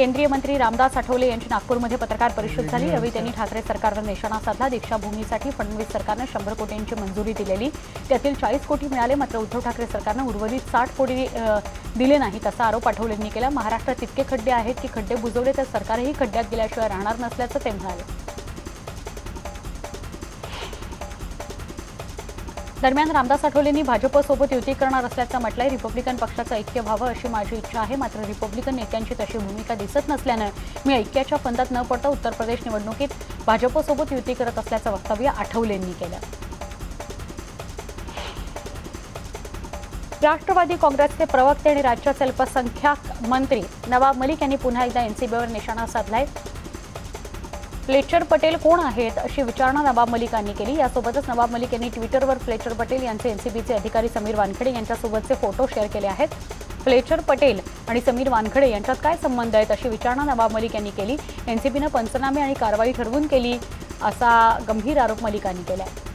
केंद्रीय मंत्री रामदास आठवले यांची नागपूरमध्ये पत्रकार परिषद झाली. यावेळी त्यांनी ठाकरे सरकारवर निशाणा साधला. दीक्षाभूमीसाठी फडणवीस सरकारनं शंभर कोटींची मंजुरी दिलेली. त्यातील चाळीस कोटी मिळाले मात्र उद्धव ठाकरे सरकारनं उर्वरित साठ कोटी दिले नाहीत असा आरोप आठवलेंनी केला. महाराष्ट्रात इतके खड्डे आहेत की खड्डे बुजवले तर सरकारही खड्ड्यात गेल्याशिवाय राहणार नसल्याचं ते म्हणाले. दरम्यान रामदास आठवलेंनी भाजपसोबत युती करणार असल्याचं म्हटलंय. रिपब्लिकन पक्षाचं ऐक्य व्हावं अशी माझी इच्छा आहे. मात्र रिपब्लिकन नेत्यांची तशी भूमिका दिसत नसल्यानं मी ऐक्याच्या फंदात न पडता उत्तर प्रदेश निवडणुकीत भाजपसोबत युती करत असल्याचं वक्तव्य आठवलेंनी केलं. राष्ट्रवादी काँग्रेसचे प्रवक्ते आणि राज्याचे अल्पसंख्याक मंत्री नवाब मलिक यांनी पुन्हा एकदा एनसीबीवर निशाणा साधलाय. फ्लेचर पटेल कोण आहेत अशी विचारणा नवाब मलिकांनी केली. यासोबतच नवाब मलिक यांनी ट्विटरवर फ्लेचर पटेल यांचे एनसीबीचे अधिकारी समीर वानखेडे यांच्यासोबतचे फोटो शेअर केले आहेत. फ्लेचर पटेल आणि समीर वानखडे यांच्यात काय संबंध आहेत अशी विचारणा नवाब मलिक यांनी केली. एनसीबीनं पंचनामे आणि कारवाई ठरवून केली असा गंभीर आरोप मलिकांनी केला आहे